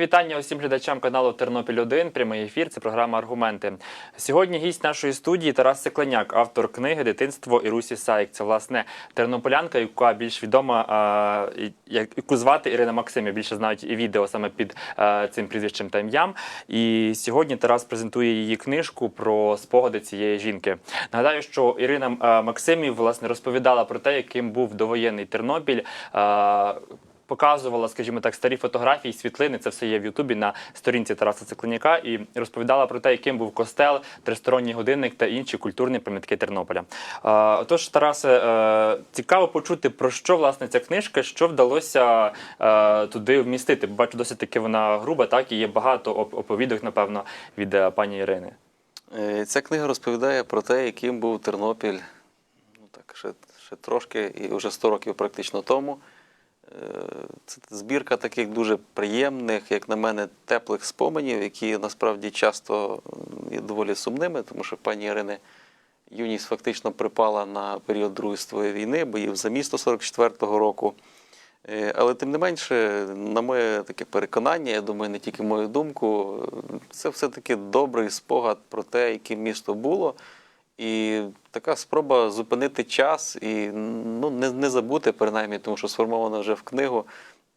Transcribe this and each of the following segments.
вітання усім глядачам каналу Тернопіль 1 Прямий ефір. Це програма Аргументи. Сьогодні гість нашої студії Тарас Секленяк, автор книги Дитинство Ірусі Саїк. Це власне тернополянка, яка більш відома, як- яку звати Ірина Максимів. Більше знають і відео саме під цим прізвищем та ім'ям. І сьогодні Тарас презентує її книжку про спогади цієї жінки. Нагадаю, що Ірина Максимів власне розповідала про те, яким був довоєнний Тернопіль. Показувала, скажімо так, старі фотографії, світлини. Це все є в Ютубі на сторінці Тараса Цикленяка і розповідала про те, яким був костел, тристоронній годинник та інші культурні пам'ятки Тернополя. Отож, Тарасе, е, цікаво почути, про що власне ця книжка, що вдалося е, туди вмістити. Бачу, досить таки вона груба, так і є багато оповідок, напевно, від е, пані Ірини. Ця книга розповідає про те, яким був Тернопіль ну, так, ще, ще трошки, і вже 100 років практично тому. Е, Це збірка таких дуже приємних, як на мене, теплих споменів, які насправді часто є доволі сумними, тому що пані Ірини юність фактично припала на період Другої світової війни, боїв за місто 44-го року. Е, Але тим не менше, на моє таке переконання, я думаю, не тільки мою думку, е, це все-таки добрий спогад про те, яким місто було. І така спроба зупинити час і ну, не, не забути, принаймні, тому що сформовано вже в книгу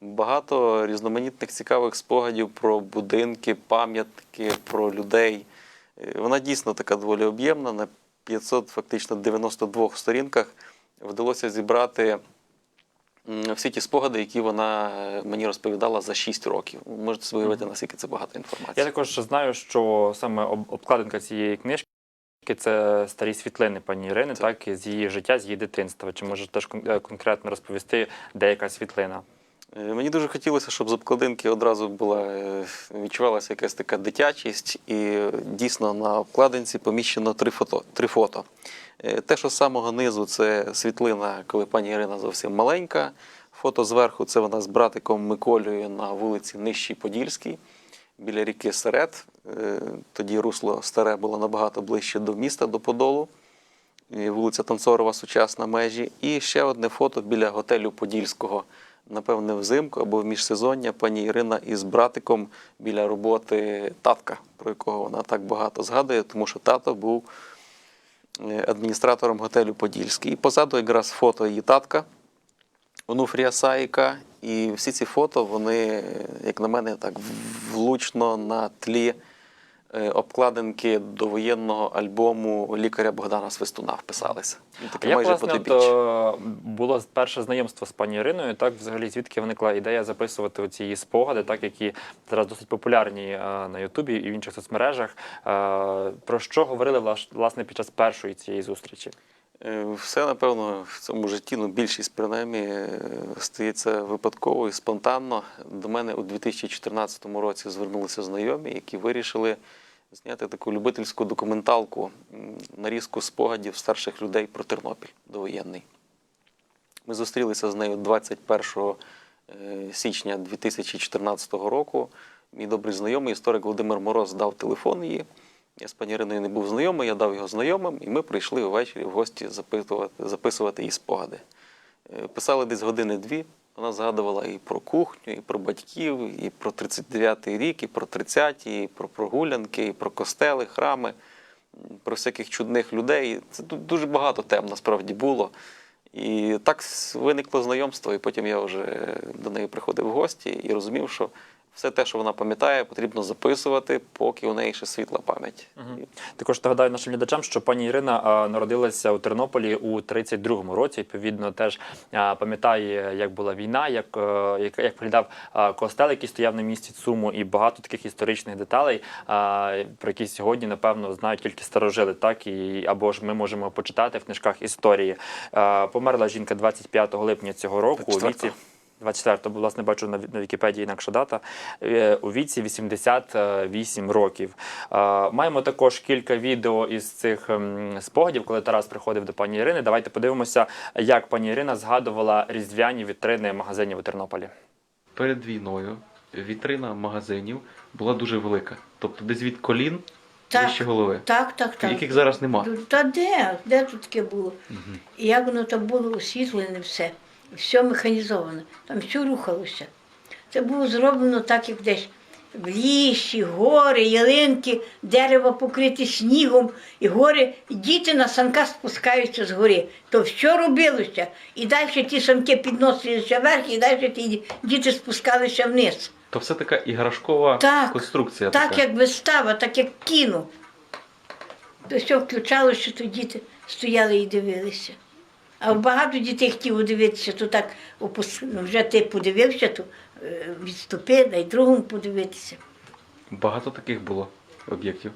багато різноманітних цікавих спогадів про будинки, пам'ятники, про людей. Е, Вона дійсно така доволі об'ємна. На 500, фактично 92 сторінках вдалося зібрати всі ті спогади, які вона е, мені розповідала за 6 років. Можете собі уявити, наскільки це багато інформації. Я також знаю, що саме обкладинка цієї книжки. Це старі світлини пані Ірини, так, з її життя, з її дитинства. Чи може теж е, конкретно розповісти деяка світлина? Е, Мені дуже хотілося, щоб з обкладинки одразу була е, відчувалася якась така дитячість, і дійсно на обкладинці поміщено три фото. Три фото. Те, що з самого низу, це світлина, коли пані Ірина зовсім маленька. Фото зверху це вона з братиком Миколею на вулиці Нижчій Подільській, біля ріки Серед. Е, Тоді русло старе було набагато ближче до міста, до Подолу. Вулиця Танцорова, сучасна межі. І ще одне фото біля готелю Подільського. Напевне, взимку або в міжсезоння пані Ірина із братиком біля роботи татка, про якого вона так багато згадує, тому що тато був е, адміністратором готелю Подільський. І позаду якраз фото її татка, Онуфрія Саїка. І всі ці фото, вони, як на мене, так влучно на тлі е, обкладинки довоєнного альбому лікаря Богдана Свистуна вписалися. Таке Як майже власне от, було перше знайомство з пані Іриною? Так, взагалі, звідки виникла ідея записувати оці її спогади, так які зараз досить популярні е, на Ютубі і в інших соцмережах. Е, Про що говорили власне під час першої цієї зустрічі? Е, Все, напевно, в цьому житті, ну, більшість принаймні, е, стається випадково і спонтанно. До мене у 2014 році звернулися знайомі, які вирішили зняти таку любительську документалку, нарізку спогадів старших людей про Тернопіль довоєнний. Ми зустрілися з нею 21 е, січня 2014 року. Мій добрий знайомий історик Володимир Мороз дав телефон її. Я з пані Іриною не був знайомий, я дав його знайомим, і ми прийшли ввечері в гості запитувати, записувати її спогади. Е, Писали десь години-дві. Вона згадувала і про кухню, і про батьків, і про 39-й рік, і про 30-ті, і про прогулянки, і про костели, храми, про всяких чудних людей. Це дуже багато тем насправді було. І так виникло знайомство, і потім я вже до неї приходив в гості і розумів, що все те, що вона пам'ятає, потрібно записувати, поки у неї ще світла пам'ять. І Також нагадаю нашим глядачам, що пані Ірина народилася у Тернополі у 32-му році. Відповідно, теж пам'ятає, як була війна, як, е, як, як виглядав е, костел, який стояв на місці ЦУМу, і багато таких історичних деталей, про які сьогодні, напевно, знають тільки старожили, так і або ж ми можемо почитати в книжках історії. Померла жінка 25 липня цього року у 24-го. віці. 24, бо, власне, бачу на, на Вікіпедії інакша дата, е, у віці 88 років. Е, Маємо також кілька відео із цих ем, спогадів, коли Тарас приходив до пані Ірини. Давайте подивимося, як пані Ірина згадувала різдвяні вітрини магазинів у Тернополі. перед війною вітрина магазинів була дуже велика. Тобто десь від колін Так. вище голови. Так, так, так. Яких зараз нема. Та де? Де тут таке було? І як воно там було освітлене все, все механізовано, там все рухалося. Це було зроблено так, як десь в лісі, гори, ялинки, дерева покриті снігом, і гори, і діти на санках спускаються з гори. То що робилося? І далі ті санки підносилися вверх, і далі ті діти спускалися вниз. То все така іграшкова Так, конструкція. Так така. як вистава, так як кіно. То все включало, що то діти стояли і дивилися. А багато дітей хотіло дивитися, то так опус... ну, вже ти подивився, то е, відступи, дай другому подивитися. Багато таких було об'єктів.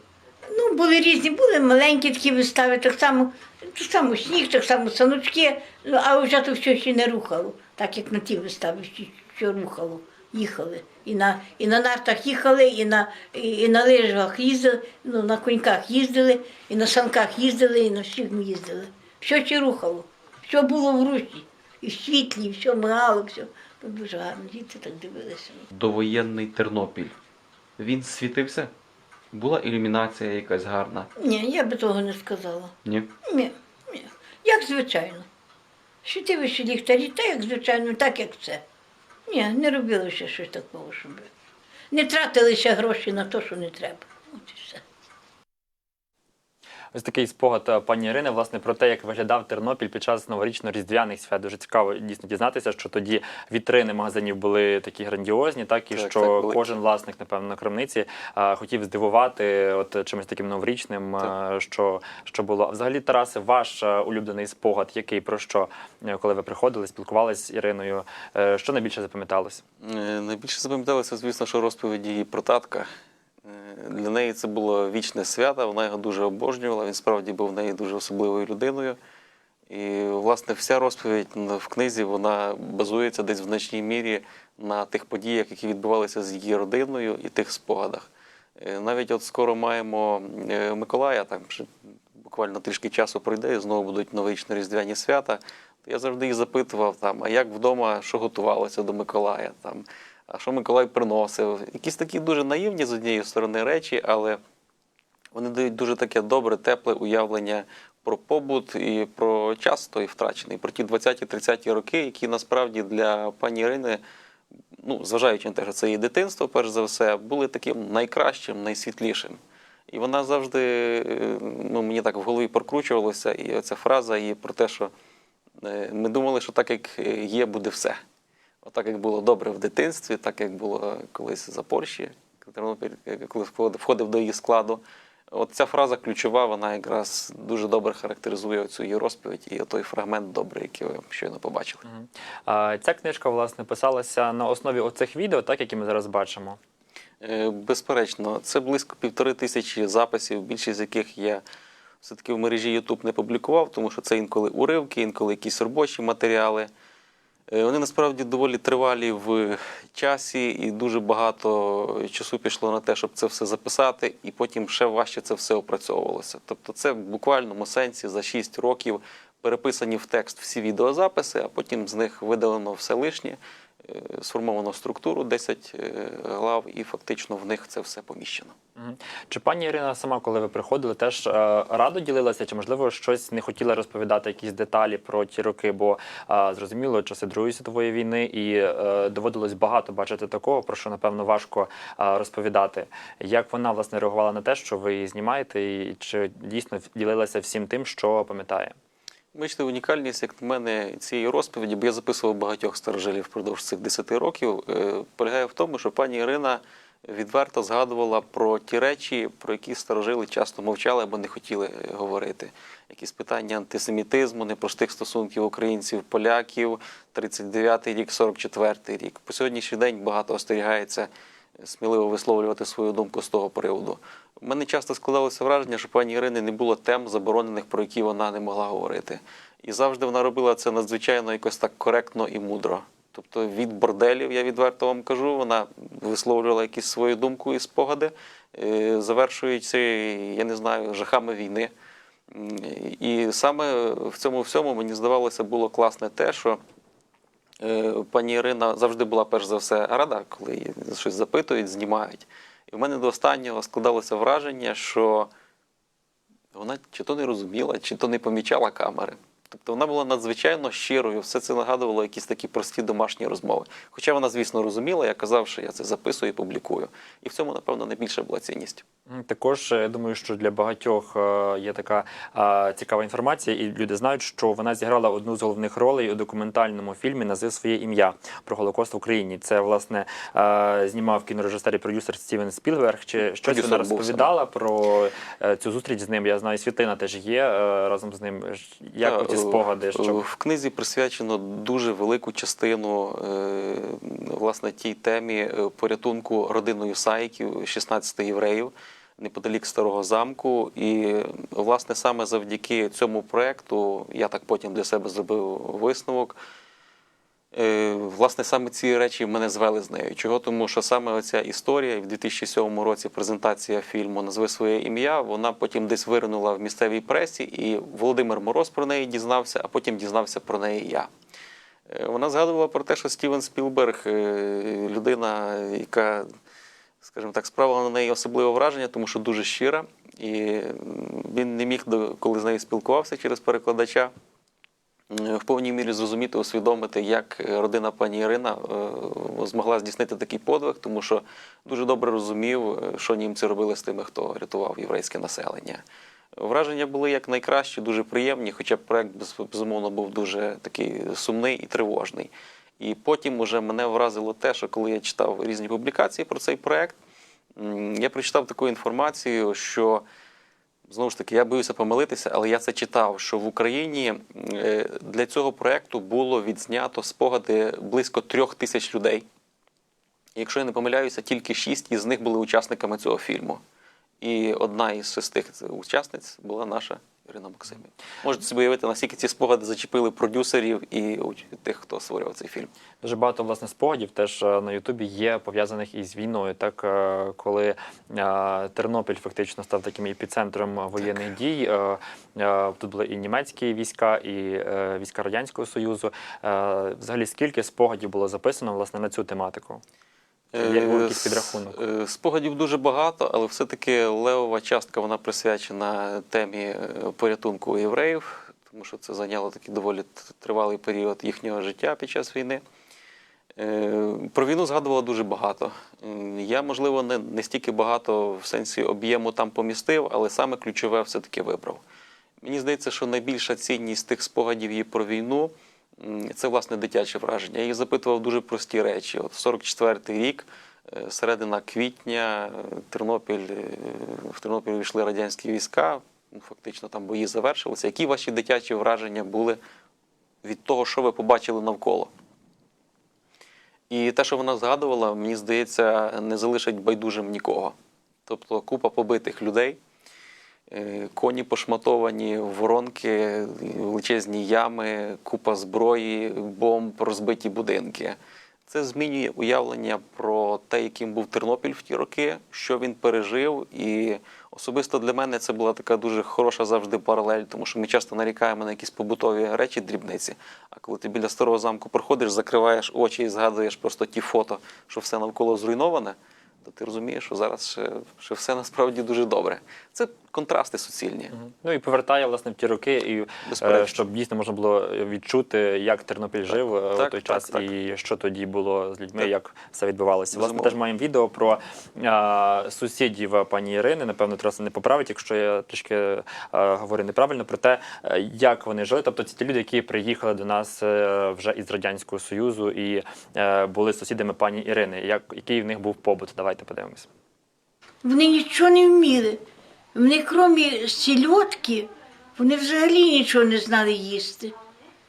Ну, були різні, були маленькі такі вистави, так само, так само сніг, так само саночки, ну, а вже то все ще не рухало, так як на ті вистави, що, що рухало, їхали. І на, і на нартах їхали, і на, і, і на лижах їздили, ну, на коньках їздили, і на санках їздили, і на всім їздили. Все ще рухало, все було в русі. І світлі, і все мигало, все. Ну, дуже гарно, діти так дивилися. Довоєнний Тернопіль. Він світився? Була ілюмінація якась гарна? Ні, я би того не сказала. Ні? Ні, ні. Як звичайно. Світилися ліхтарі, так як звичайно, так як це. Ні, не робилося щось такого, щоб. Не тратилися гроші на те, що не треба. От і все. Ось такий спогад е, пані Ірини, власне, про те, як виглядав Тернопіль під час новорічно-різдвяних свят. Дуже цікаво дійсно дізнатися, що тоді вітрини магазинів були такі грандіозні, так і Так, що так, кожен власник, напевно, на крамниці е, хотів здивувати от чимось таким новорічним, е, Так. що, що було. Взагалі, Тарасе, ваш улюблений спогад, який про що, коли ви приходили, спілкувалися з Іриною, що найбільше запам'яталось? Найбільше запам'яталося, звісно, що розповіді про татка. Е, Для неї це було вічне свято, вона його дуже обожнювала, він справді був в неї дуже особливою людиною. І, власне, вся розповідь в книзі вона базується десь в значній мірі на тих подіях, які відбувалися з її родиною і тих спогадах. Е, Навіть от скоро маємо е, Миколая, там буквально трішки часу пройде, і знову будуть новорічно-різдвяні свята. Я завжди її запитував, там, а як вдома, що готувалося до Миколая, там, а що Миколай приносив. Якісь такі дуже наївні з однієї сторони речі, але вони дають дуже таке добре, тепле уявлення про побут і про час той втрачений, про ті 20-30 роки, які насправді для пані Ірини, ну, зважаючи на те, що це її дитинство, перш за все, були таким найкращим, найсвітлішим. І вона завжди ну, мені так в голові прокручувалася, і оця фраза її про те, що е, ми думали, що так як є, буде все. Отак як було добре в дитинстві, так як було колись за Польщі, Тернопіль, коли входив- входив до її складу. От ця фраза ключова, вона якраз дуже добре характеризує цю її розповідь і той фрагмент добрий, який ви щойно побачили. А, Ця книжка, власне, писалася на основі оцих відео, так, які ми зараз бачимо. Е, Безперечно, це близько півтори тисячі записів, більшість з яких я все-таки в мережі YouTube не публікував, тому що це інколи уривки, інколи якісь робочі матеріали. Е, Вони насправді доволі тривалі в часі, і дуже багато часу пішло на те, щоб це все записати, і потім ще важче це все опрацьовувалося. Тобто, це в буквальному сенсі за 6 років переписані в текст всі відеозаписи, а потім з них видалено все лишнє, е, сформовано структуру 10 е, глав, і фактично в них це все поміщено. Чи пані Ірина сама, коли ви приходили, теж е, радо ділилася, чи можливо щось не хотіла розповідати, якісь деталі про ті роки? Бо зрозуміло, часи Другої світової війни, і доводилось багато бачити такого, про що напевно важко розповідати. Як вона власне реагувала на те, що ви її знімаєте, і чи дійсно ділилася всім тим, що пам'ятає? Бачите, унікальність, як на мене, цієї розповіді, бо я записував багатьох старожилів впродовж цих 10 років, е, полягає в тому, що пані Ірина відверто згадувала про ті речі, про які старожили часто мовчали або не хотіли е, говорити. Якісь питання антисемітизму, непростих стосунків українців, поляків, 39-й рік, 44-й рік. По сьогоднішній день багато остерігається сміливо висловлювати свою думку з того приводу. У мене часто складалося враження, що пані Ірини не було тем заборонених, про які вона не могла говорити. І завжди вона робила це надзвичайно якось так коректно і мудро. Тобто від борделів, я відверто вам кажу, вона висловлювала якісь свою думку і спогади, е, завершуючи, я не знаю, жахами війни. І саме в цьому всьому мені здавалося було класне те, що Е, Пані Ірина завжди була перш за все рада, коли її щось запитують, знімають. І в мене до останнього складалося враження, що вона чи то не розуміла, чи то не помічала камери. Тобто вона була надзвичайно щирою, все це нагадувало якісь такі прості домашні розмови. Хоча вона, звісно, розуміла, я казав, що я це записую і публікую. І в цьому, напевно, найбільша була цінність. Також е, я думаю, що для багатьох е, є така цікава інформація, і люди знають, що вона зіграла одну з головних ролей у документальному фільмі Назив своє ім'я про Голокост в Україні. Це власне знімав кінорежисер і продюсер Стівен Спілберг. Чи щось Продюсер вона був розповідала про е, цю зустріч з ним? Я знаю, світлина теж є разом з ним. Як Та, ці е, спогади? Що В книзі присвячено дуже велику частину власне тій темі порятунку родиною Саїків, 16 євреїв, неподалік старого замку. І власне саме завдяки цьому проекту я так потім для себе зробив висновок. Е, Власне, саме ці речі мене звели з нею. Чого? Тому що саме оця історія в 2007 році презентація фільму Назви своє ім'я, вона потім десь виринула в місцевій пресі, і Володимир Мороз про неї дізнався, а потім дізнався про неї я. Е, Вона згадувала про те, що Стівен Спілберг е, людина, яка, скажімо так, справила на неї особливе враження, тому що дуже щира. І він не міг, коли з нею спілкувався через перекладача, е, в повній мірі зрозуміти, усвідомити, як е, родина пані Ірина е, змогла здійснити такий подвиг, тому що дуже добре розумів, що німці робили з тими, хто рятував єврейське населення. Враження були як найкращі, дуже приємні, хоча проект безумовно був дуже такий сумний і тривожний. І потім уже мене вразило те, що коли я читав різні публікації про цей проект, я прочитав таку інформацію, що Знову ж таки, я боюся помилитися, але я це читав, що в Україні е, для цього проекту було відзнято спогади близько трьох тисяч людей. Якщо я не помиляюся, тільки шість із них були учасниками цього фільму. І одна із шести учасниць була наша Ірина Максимівна. Можете собі уявити, наскільки ці спогади зачепили продюсерів і тих, хто створював цей фільм. Дуже багато власне спогадів теж е, на Ютубі є пов'язаних із війною. Так е, коли е, Тернопіль фактично став таким епіцентром воєнних дій. е, е, Тут були і німецькі війська, і війська радянського союзу. Взагалі, скільки спогадів було записано власне на цю тематику? Є Е, якийсь підрахунок? е, Спогадів дуже багато, але все-таки левова частка вона присвячена темі е, порятунку євреїв, тому що це зайняло такий доволі тривалий період їхнього життя під час війни. Про війну згадувало дуже багато. Я, можливо, не, не стільки багато в сенсі об'єму там помістив, але саме ключове все-таки вибрав. Мені здається, що найбільша цінність тих спогадів її про війну це власне дитяче враження. Я її запитував дуже прості речі. От 44-й рік, е, середина квітня, е, Тернопіль, е, в Тернопіль війшли радянські війська, ну, фактично там бої завершилися. Які ваші дитячі враження були від того, що ви побачили навколо? І те, що вона згадувала, мені здається, не залишить байдужим нікого. Тобто купа побитих людей, коні пошматовані, воронки, величезні ями, купа зброї, бомб, розбиті будинки. Це змінює уявлення про те, яким був Тернопіль в ті роки, що він пережив. І особисто для мене це була така дуже хороша завжди паралель, тому що ми часто нарікаємо на якісь побутові речі, дрібниці. А коли ти біля старого замку проходиш, закриваєш очі і згадуєш просто ті фото, що все навколо зруйноване, то ти розумієш, що зараз ще, ще все насправді дуже добре. Це контрасти суцільні. Ну і повертає власне в ті роки, і Безперечно. е, щоб дійсно можна було відчути, як Тернопіль жив е, у той так, час, так. і що тоді було з людьми, Так. як все відбувалося. Власне, теж маємо відео про е, сусідів пані Ірини. Напевно, Тарас не поправить, якщо я трішки е, говорю неправильно про те, як вони жили. Тобто це ті люди, які приїхали до нас вже із радянського союзу і е, були сусідами пані Ірини. Як який в них був побут? Давайте подивимось. Вони нічого не вміли. Вони, крім сільотки, вони взагалі нічого не знали їсти.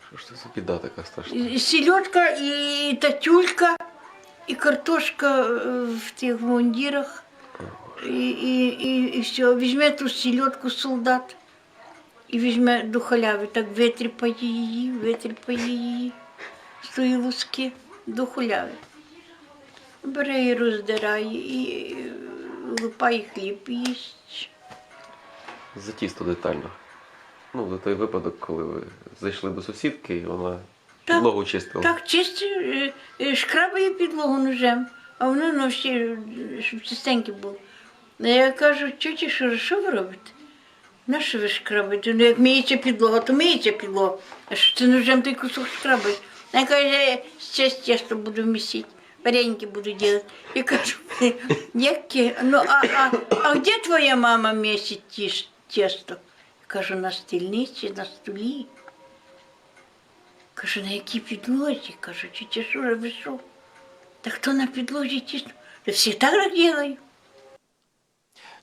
Що ж це за біда така страшна? І Сільотка, і татюлька, і картошка е, в тих мундірах. І, і, і, і все. Візьме ту сільотку солдат і візьме до халяви, так витріпає її, витріпає її з тої луски до халяви. Бере і роздирає, і е, лупає хліб їсть. За тісто детально. Ну, за той випадок, коли ви зайшли до сусідки, і вона Так, підлогу чистила. Так, чисті, е, е, шкрабає підлогу ножем, а воно ну, ще, е, щоб чистеньке було. Я кажу, тьоті, що, що ви робите? На що ви шкрабите? Ну, як миється підлога, то миється підлога. А що ти ножем той кусок шкрабиш? Я каже, ще тісто буду місити, вареники буду робити. Я кажу, яке? Ну, а, а, а де твоя мама місить тіс- тісто? Кажу, на стільниці, на столі. Кажу, на якій підлозі? Кажу, ви що? Та хто на підлозі тісно? Да всі так роблять.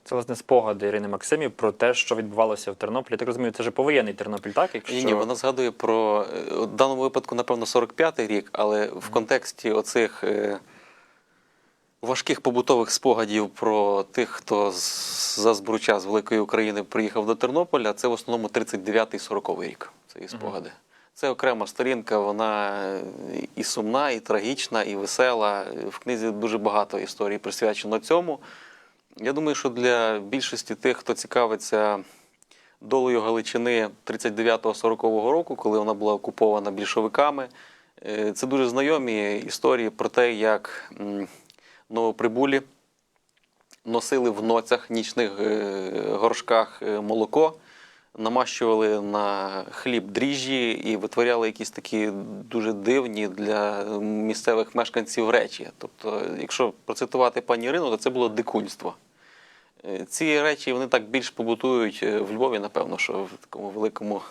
Це власне спогади Ірини Максимів про те, що відбувалося в Тернополі. Я так розумію, це вже повоєнний Тернопіль, так? Якщо... Ні, ні, вона згадує про е, в даному випадку, напевно, 45-й рік, але в контексті оцих е, важких побутових спогадів про тих, хто за збруча з великої України приїхав до Тернополя, це в основному 39-й 40-й рік. Це її спогади. Це окрема сторінка, вона і сумна, і трагічна, і весела. В книзі дуже багато історій присвячено цьому. Я думаю, що для більшості тих, хто цікавиться долею Галичини 39-40 року, коли вона була окупована більшовиками. Е, Це дуже знайомі історії про те, як новоприбулі носили в ноцях, нічних е, горшках е, молоко, намащували на хліб дріжджі і витворяли якісь такі дуже дивні для місцевих мешканців речі. Тобто, якщо процитувати пані Ірину, то це було дикунство. Е, Ці речі вони так більш побутують в Львові, напевно, що в такому великому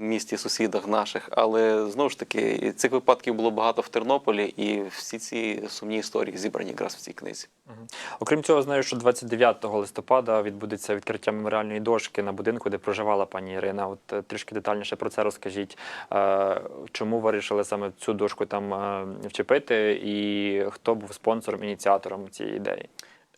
місті, сусідах наших. Але знову ж таки, цих випадків було багато в Тернополі, і всі ці сумні історії зібрані якраз в цій книзі. Окрім цього, знаю, що 29 листопада відбудеться відкриття меморіальної дошки на будинку, де проживала пані Ірина. От е, трішки детальніше про це розкажіть. Е, Чому вирішили саме цю дошку там е, вчепити, і хто був спонсором, ініціатором цієї ідеї?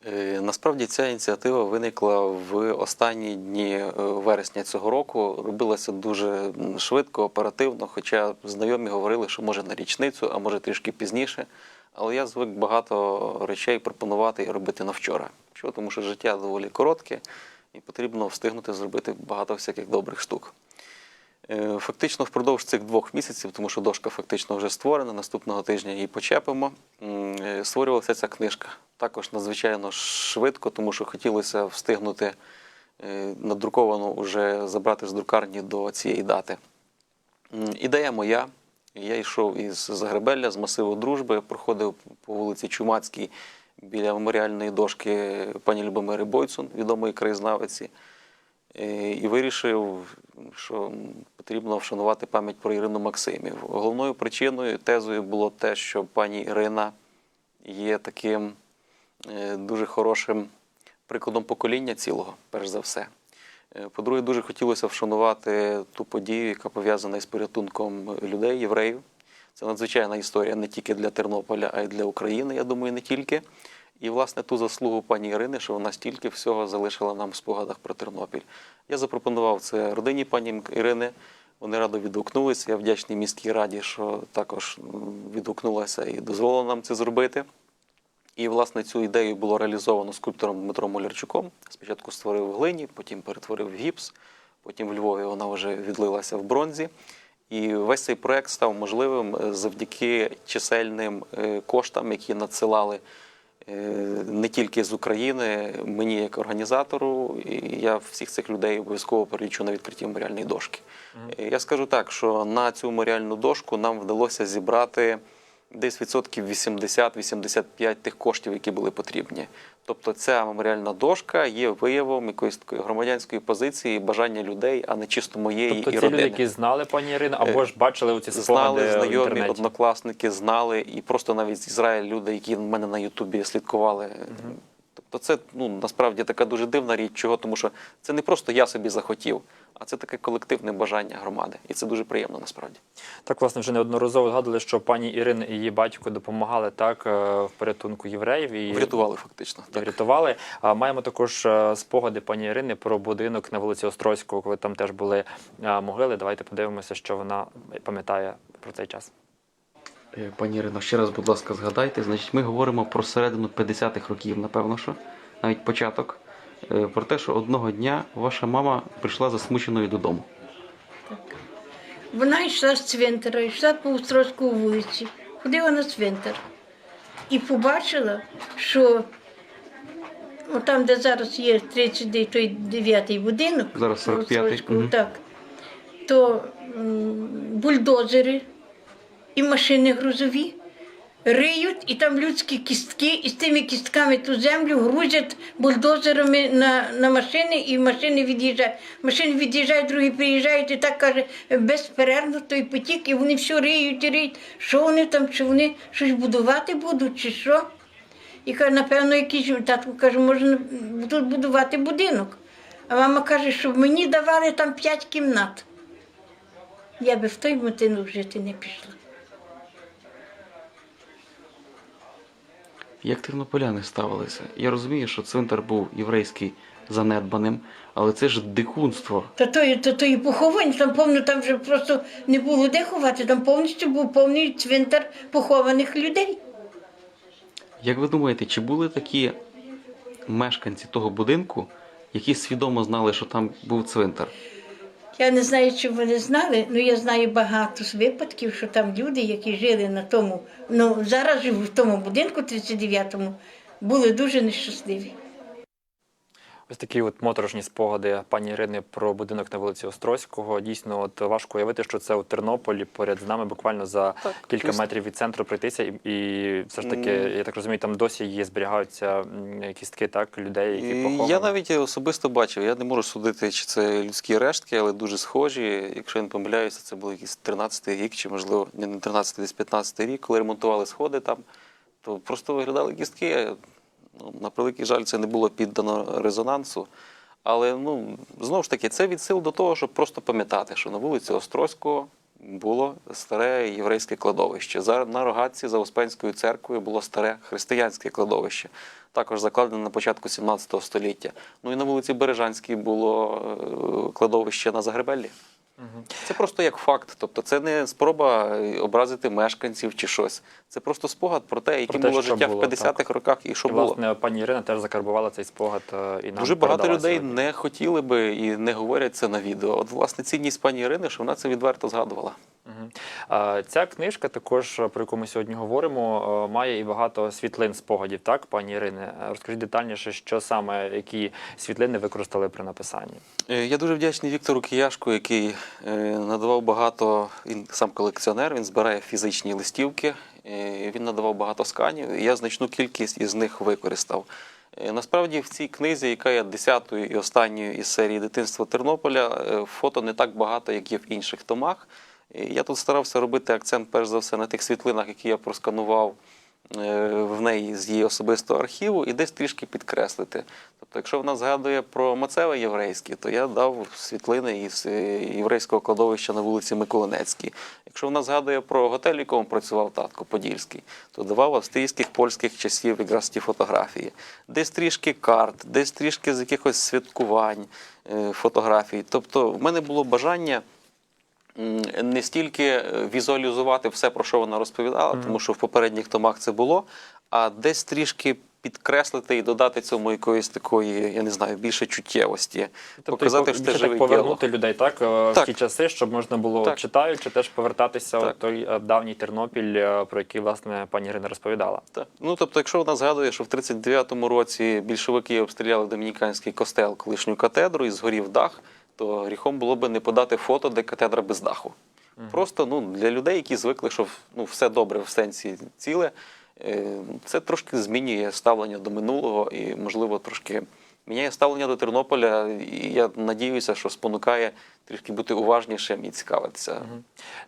Е, Насправді ця ініціатива виникла в останні дні е, вересня цього року. Робилася дуже швидко, оперативно, хоча знайомі говорили, що може на річницю, а може трішки пізніше. Але я звик багато речей пропонувати і робити на вчора. Чого? Тому що життя доволі коротке і потрібно встигнути зробити багато всяких добрих штук. Е, Фактично впродовж цих двох місяців, тому що дошка фактично вже створена, наступного тижня її почепимо. е, Створювалася ця книжка. Також надзвичайно швидко, тому що хотілося встигнути е, надруковану вже забрати з друкарні до цієї дати. Ідея моя. Я йшов із Загребелля, з масиву дружби, проходив по вулиці Чумацькій біля меморіальної дошки пані Любомири Бойцун, відомої краєзнавиці. Е, і вирішив, що потрібно вшанувати пам'ять про Ірину Максимів. Головною причиною, тезою було те, що пані Ірина є таким е, дуже хорошим прикладом покоління цілого, перш за все. Е, По-друге, дуже хотілося вшанувати ту подію, яка пов'язана із порятунком людей, євреїв. Це надзвичайна історія не тільки для Тернополя, а й для України, я думаю, не тільки. І, власне, ту заслугу пані Ірини, що вона стільки всього залишила нам в спогадах про Тернопіль. Я запропонував це родині пані Ірини. Вони радо відгукнулися. Я вдячний міській раді, що також відгукнулася і дозволила нам це зробити. І, власне, цю ідею було реалізовано скульптором Дмитром Молярчуком. Спочатку створив в глині, потім перетворив в гіпс, потім в Львові вона вже відлилася в бронзі. І весь цей проект став можливим е, завдяки чисельним е, коштам, які надсилали не тільки з України, мені як організатору. І я всіх цих людей обов'язково перелічу на відкритті меморіальної дошки. Е, Я скажу так, що на цю меморіальну дошку нам вдалося зібрати десь відсотків 80-85 тих коштів, які були потрібні. Тобто ця меморіальна дошка є виявом якоїсь такої громадянської позиції, бажання людей, а не чисто моєї Тобто і ці родини. люди, які знали пані Ірину, або ж бачили оці спогади Знали в знайомі, інтернеті. однокласники, знали, і просто навіть з Ізраїль люди, які в мене на Ютубі слідкували. Тобто це ну, насправді така дуже дивна річ, чого, тому що це не просто я собі захотів, а це таке колективне бажання громади. І це дуже приємно насправді. Так, власне, вже неодноразово згадували, що пані Ірина і її батько допомагали так е, в порятунку євреїв і Врятували фактично. і Так. врятували. А маємо також е, спогади пані Ірини про будинок на вулиці Острозького, коли там теж були е, могили. Давайте подивимося, що вона пам'ятає про цей час. Пані Ірино, ще раз, будь ласка, згадайте. Значить, ми говоримо про середину 50-х років, напевно, що навіть початок. Е, Про те, що одного дня ваша мама прийшла засмученою додому. Вона йшла з цвинтара, йшла по Острозькій вулиці, ходила на цвинтар і побачила, що там, де зараз є 39-й будинок, Зараз 45-й, так, то бульдозери і машини грузові риють, і там людські кістки, і з тими кістками ту землю грузять бульдозерами на, на машини, і машини від'їжджають. Машини від'їжджають, другі приїжджають, і так каже, безперервно той потік, і вони все риють і риють. Що вони там, чи вони щось будувати будуть, чи що? І каже, напевно, якийсь татко каже, можна тут будувати будинок. А мама каже, щоб мені давали там п'ять кімнат. Я би в той будинок жити не пішла. Як тернополяни ставилися? Я розумію, що цвинтар був єврейський занедбаним, але це ж дикунство. Та то, то, то і поховань, там повно, там вже просто не було де ховати, там повністю був повний цвинтар похованих людей. Як ви думаєте, чи були такі мешканці того будинку, які свідомо знали, що там був цвинтар? Я не знаю, чи вони знали, але я знаю багато з випадків, що там люди, які жили на тому, ну зараз живуть в тому будинку 39-му, були дуже нещасливі. Ось такі от моторошні спогади пані Ірини про будинок на вулиці Острозького. Дійсно, от важко уявити, що це у Тернополі поряд з нами, буквально за Так, кілька звісно. метрів від центру пройтися, і, і все ж таки, я так розумію, там досі є зберігаються кістки так людей, які поховані. Я навіть особисто бачив, я не можу судити, чи це людські рештки, але дуже схожі. Якщо я не помиляюся, це був якийсь 13-й рік, чи можливо не 13-й, десь 15-й рік, коли ремонтували сходи там, то просто виглядали кістки. Ну, на превеликий жаль, це не було піддано резонансу. Але ну, знову ж таки, це від сил до того, щоб просто пам'ятати, що на вулиці Острозького було старе єврейське кладовище. На рогатці за Успенською церквою було старе християнське кладовище, також закладене на початку 17 століття. Ну і на вулиці Бережанській було е, кладовище на Загребеллі. Це просто як факт. Тобто це не спроба е, образити мешканців чи щось. Це просто спогад про те, яким те, було життя було, в 50-х роках і що І, було. власне, пані Ірина теж закарбувала цей спогад е, і нам Дуже багато людей сьогодні. не хотіли би і не говорять це на відео. От, власне, цінність пані Ірини, що вона це відверто згадувала. Ця книжка, також е, про яку ми сьогодні говоримо, е, має і багато світлин спогадів, так, пані Ірине? Е, Розкажіть детальніше, що саме, які світлини використали при написанні. Я дуже вдячний Віктору Кияшку, який надавав багато, він сам колекціонер, він збирає фізичні листівки, він надавав багато сканів, я значну кількість із них використав. Насправді в цій книзі, яка є десятою і останньою із серії дитинства Тернополя, фото не так багато, як є в інших томах. Я тут старався робити акцент, перш за все, на тих світлинах, які я просканував е, в неї з її особистого архіву, і десь трішки підкреслити. Тобто, якщо вона згадує про Мацеве єврейське, то я дав світлини із е, єврейського кладовища на вулиці Миколинецькій. Якщо вона згадує про готель, в якому працював татко Подільський, то давав австрійських польських часів якраз ті фотографії. Десь трішки карт, десь трішки з якихось святкувань е, фотографій. Тобто, в мене було бажання. Не стільки е, візуалізувати все, про що вона розповідала, тому що в попередніх томах це було, а десь трішки підкреслити і додати цьому якоїсь такої, я не знаю, більше чуттєвості. показати, і що це живий так діалог. повернути людей так, е, в ті часи, щоб можна було, Так. читаючи, теж повертатися Так. у той е, давній Тернопіль, про який, власне, пані Ірина розповідала. Так. Ну, тобто, якщо вона згадує, що в 39-му році більшовики обстріляли домініканський костел, колишню катедру, і згорів дах, то гріхом було би не подати фото, де катедра без даху. Просто ну, для людей, які звикли, що ну, все добре в сенсі ціле, е, це трошки змінює ставлення до минулого і, можливо, трошки міняє ставлення до Тернополя. І я надіюся, що спонукає трішки бути уважнішим і цікавитися.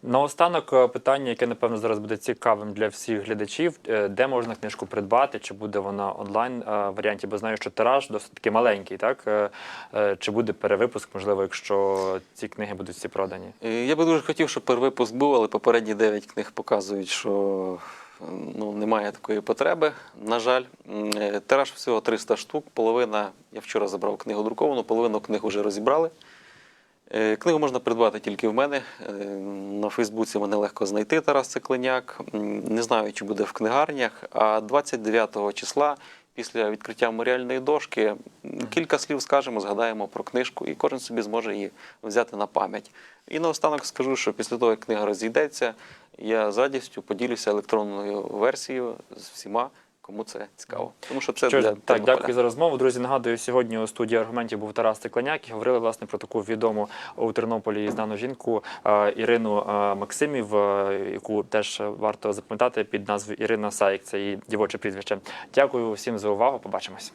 Наостанок е, питання, яке напевно зараз буде цікавим для всіх глядачів: Е, де можна книжку придбати? Чи буде вона онлайн е, варіанті? Бо знаю, що тираж досить таки маленький, так чи буде перевипуск, можливо, якщо ці книги будуть всі продані? Я би дуже хотів, щоб перевипуск був, але попередні дев'ять книг показують, що ну, немає такої потреби. На жаль, е, тираж всього 300 штук. Половина, я вчора забрав книгу друковану, половину книг вже розібрали. Е, Книгу можна придбати тільки в мене. Е, На Фейсбуці мене легко знайти Тарас Циклиняк. Не знаю, чи буде в книгарнях. А 29 числа, після відкриття меморіальної дошки, кілька слів скажемо, згадаємо про книжку, і кожен собі зможе її взяти на пам'ять. І наостанок скажу, що після того, як книга розійдеться, я з радістю поділюся електронною версією з всіма кому це цікаво. Тому що це Що ж, для так, Тернополя. дякую за розмову. Друзі, нагадую, сьогодні у студії аргументів був Тарас Стекляняк і говорили власне про таку відому у Тернополі знану жінку Ірину Максимів, яку теж варто запам'ятати під назвою Ірина Саїк. Це її дівоче прізвище. Дякую всім за увагу. Побачимось.